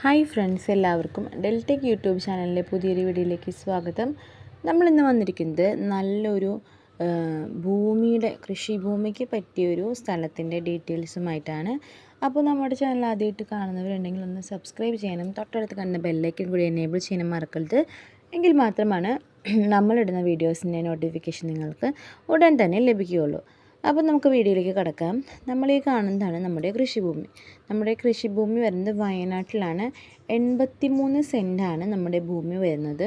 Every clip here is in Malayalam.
ഹായ് ഫ്രണ്ട്സ് എല്ലാവർക്കും ഡെൽറ്റെക് യൂട്യൂബ് ചാനലിലെ പുതിയൊരു വീഡിയോയിലേക്ക് സ്വാഗതം. നമ്മളിന്ന് വന്നിരിക്കുന്നത് നല്ലൊരു ഭൂമിയുടെ കൃഷിഭൂമിക്ക് പറ്റിയൊരു സ്ഥലത്തിന്റെ ഡീറ്റെയിൽസുമായിട്ടാണ്. അപ്പോൾ നമ്മുടെ ചാനൽ ആദ്യമായിട്ട് കാണുന്നവരുണ്ടെങ്കിൽ ഒന്ന് സബ്സ്ക്രൈബ് ചെയ്യാനും തൊട്ടടുത്ത് കാണുന്ന ബെല്ലൈക്കൻ കൂടി എനേബിൾ ചെയ്യാനും മറക്കരുത്. എങ്കിൽ മാത്രമാണ് നമ്മളിടുന്ന വീഡിയോസിന്റെ നോട്ടിഫിക്കേഷൻ നിങ്ങൾക്ക് ഉടൻ തന്നെ ലഭിക്കുകയുള്ളൂ. അപ്പോൾ നമുക്ക് വീഡിയോയിലേക്ക് കടക്കാം. നമ്മൾ ഈ കാണുന്നതാണ് നമ്മുടെ കൃഷിഭൂമി. നമ്മുടെ കൃഷിഭൂമി വരുന്നത് വയനാട്ടിലാണ്. എൺപത്തി മൂന്ന് സെന്റാണ് നമ്മുടെ ഭൂമി വരുന്നത്.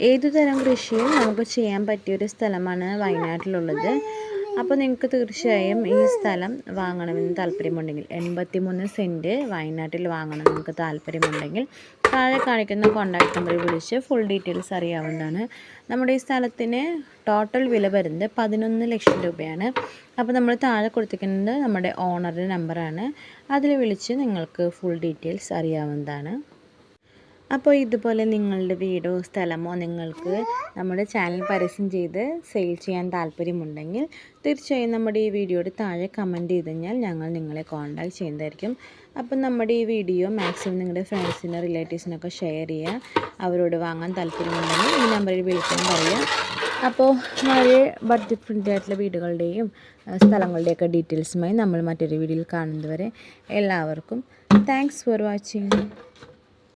ഏതു തരം കൃഷിയും നമുക്ക് ചെയ്യാൻ പറ്റിയൊരു സ്ഥലമാണ് വയനാട്ടിലുള്ളത്. അപ്പോൾ നിങ്ങൾക്ക് തീർച്ചയായും ഈ സ്ഥലം വാങ്ങണമെന്ന് താല്പര്യമുണ്ടെങ്കിൽ എൺപത്തി മൂന്ന് സെന്റ് വയനാട്ടിൽ വാങ്ങണം നിങ്ങൾക്ക് താല്പര്യമുണ്ടെങ്കിൽ താഴെ കാണിക്കുന്ന കോൺടാക്ട് നമ്പറിൽ വിളിച്ച് ഫുൾ ഡീറ്റെയിൽസ് അറിയാവുന്നതാണ്. നമ്മുടെ ഈ സ്ഥലത്തിന് ടോട്ടൽ വില വരുന്നത് പതിനൊന്ന് ലക്ഷം രൂപയാണ്. അപ്പോൾ നമ്മൾ താഴെ കൊടുത്തിരിക്കുന്നത് നമ്മുടെ ഓണറുടെ നമ്പറാണ് അതിൽ വിളിച്ച് നിങ്ങൾക്ക് ഫുൾ ഡീറ്റെയിൽസ് അറിയാവുന്നതാണ്. അപ്പോൾ ഇതുപോലെ നിങ്ങളുടെ വീടോ സ്ഥലമോ നിങ്ങൾക്ക് നമ്മുടെ ചാനൽ പരസ്യം ചെയ്ത് സെയിൽ ചെയ്യാൻ താല്പര്യമുണ്ടെങ്കിൽ തീർച്ചയായും നമ്മുടെ ഈ വീഡിയോയുടെ താഴെ കമന്റ് ചെയ്ത് കഴിഞ്ഞാൽ ഞങ്ങൾ നിങ്ങളെ കോൺടാക്ട് ചെയ്യുന്നതായിരിക്കും. അപ്പം നമ്മുടെ ഈ വീഡിയോ മാക്സിമം നിങ്ങളുടെ ഫ്രണ്ട്സിനോ റിലേറ്റീവ്സിനൊക്കെ ഷെയർ ചെയ്യുക. അവരോട് വാങ്ങാൻ താല്പര്യമുണ്ടെങ്കിൽ ഈ നമ്പറിൽ വിളിക്കാൻ പറയുക. അപ്പോൾ വളരെ ബഡ്ജറ്റ് ഫ്രണ്ട്ലി ആയിട്ടുള്ള വീടുകളുടെയും സ്ഥലങ്ങളുടെയൊക്കെ ഡീറ്റെയിൽസുമായി നമ്മൾ മറ്റൊരു വീഡിയോയിൽ കാണുന്നതുവരെ എല്ലാവർക്കും താങ്ക്സ് ഫോർ വാച്ചിങ്